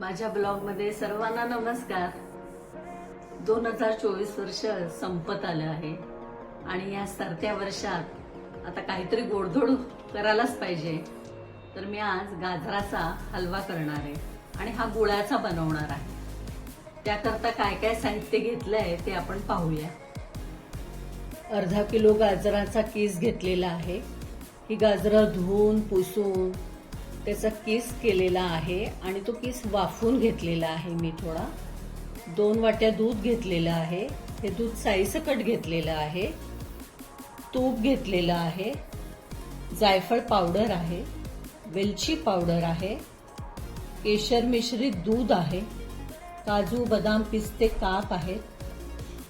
माझ्या ब्लॉगमध्ये सर्वांना नमस्कार. दोन हजार चोवीस वर्ष संपत आलं आहे. आणि या सरत्या वर्षात आता काहीतरी गोडधोड करायलाच पाहिजे. तर मी आज गाजराचा हलवा करणार आहे आणि हा गुळाचा बनवणार आहे. त्याकरता काय काय साहित्य आहे ते आपण पाहूया. अर्धा किलो गाजराचा किस घेतलेला आहे. ही गाजरं धुवून पुसून त्याचा किस केलेला आहे आणि तो किस वाफून घेतलेला आहे मी थोडा. दोन वाट्या दूध घेतलेलं आहे. हे दूध साईसकट घेतलेलं आहे. तूप घेतलेलं आहे. जायफळ पावडर आहे. वेलची पावडर आहे. केशर मिश्रित दूध आहे. काजू बदाम पिस्ते काप आहेत.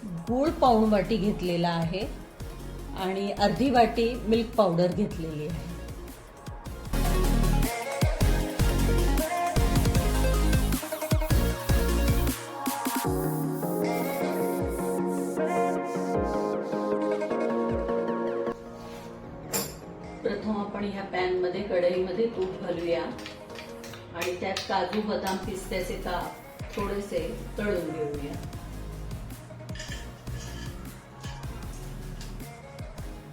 गूळ पाऊण वाटी घेतलेला आहे. आणि अर्धी वाटी मिल्क पावडर घेतलेली आहे. प्रथम आपण ह्या पॅनमध्ये कढईमध्ये तूप घालूया. आणि त्यात काजू बदाम पिस्त्याचे काप थोडेसे तळून घेऊया.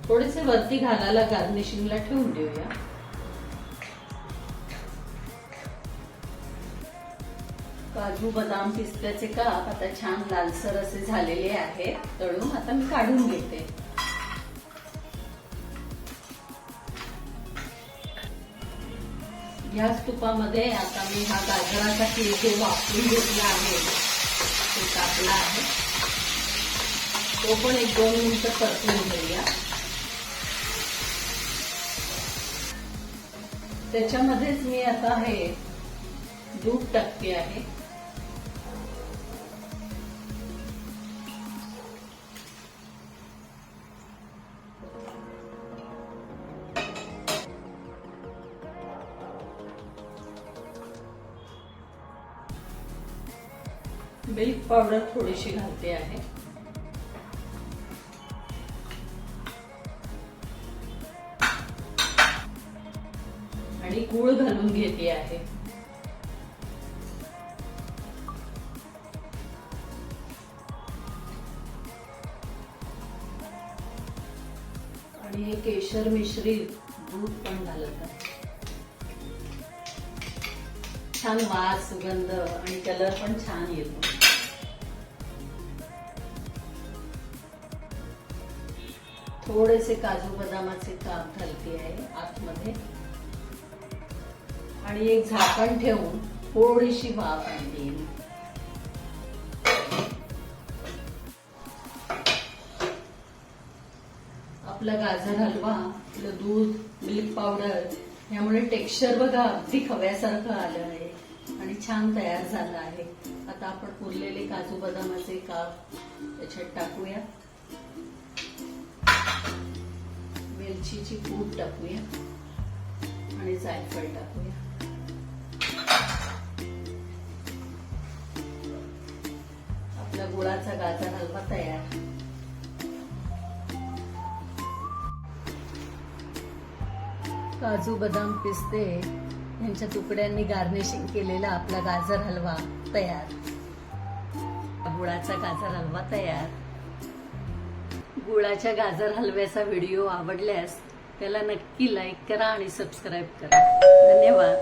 थोडेसे वरती घालायला गार्निशिंगला ठेवून देऊया. काजू बदाम पिस्त्याचे काप आता छान लालसर असे झालेले आहेत तळून आता मी काढून घेते. याच तुपामध्ये आता मी हा गाजराचा किल जो वापरून घेतला आहे तो टाकला आहे. तो पण एक दोन मिनिटं परतून घेऊया. त्याच्यामध्येच मी आता हे दूध टाकते आहे. मिल्क पावडर थोडीशी घालते आहे. आणि गूळ घालून घेते आहे. आणि हे केशर मिश्रित दूध पण घालत आहे. छान वास सुगंध आणि कलर पण छान येतो. थोडेसे काजू बदामाचे काप घालते आहे आतमध्ये. आणि एक झाकण ठेवून थोडीशी वाफ आणली आपला गाजर हलवा आपलं दूध मिल्क पावडर यामुळे टेक्स्चर बघा अगदी खव्यासारखं आलं आहे आणि छान तयार झालं आहे. आता आपण उरलेले काजू बदामाचे काप त्याच्यात टाकूया. मिरचीची पूड टाकूया. आणि जायफळ टाकूया. आपला गुळाचा गाजर हलवा तयार. काजू बदाम पिस्ते यांच्या तुकड्यांनी गार्निशिंग केलेला आपला गाजर हलवा तयार. गुळाचा गाजर हलवा तयार. गुळाच्या गाजर हलव्याचा व्हिडिओ आवडल्यास त्याला नक्की लाईक करा आणि सबस्क्राईब करा. धन्यवाद.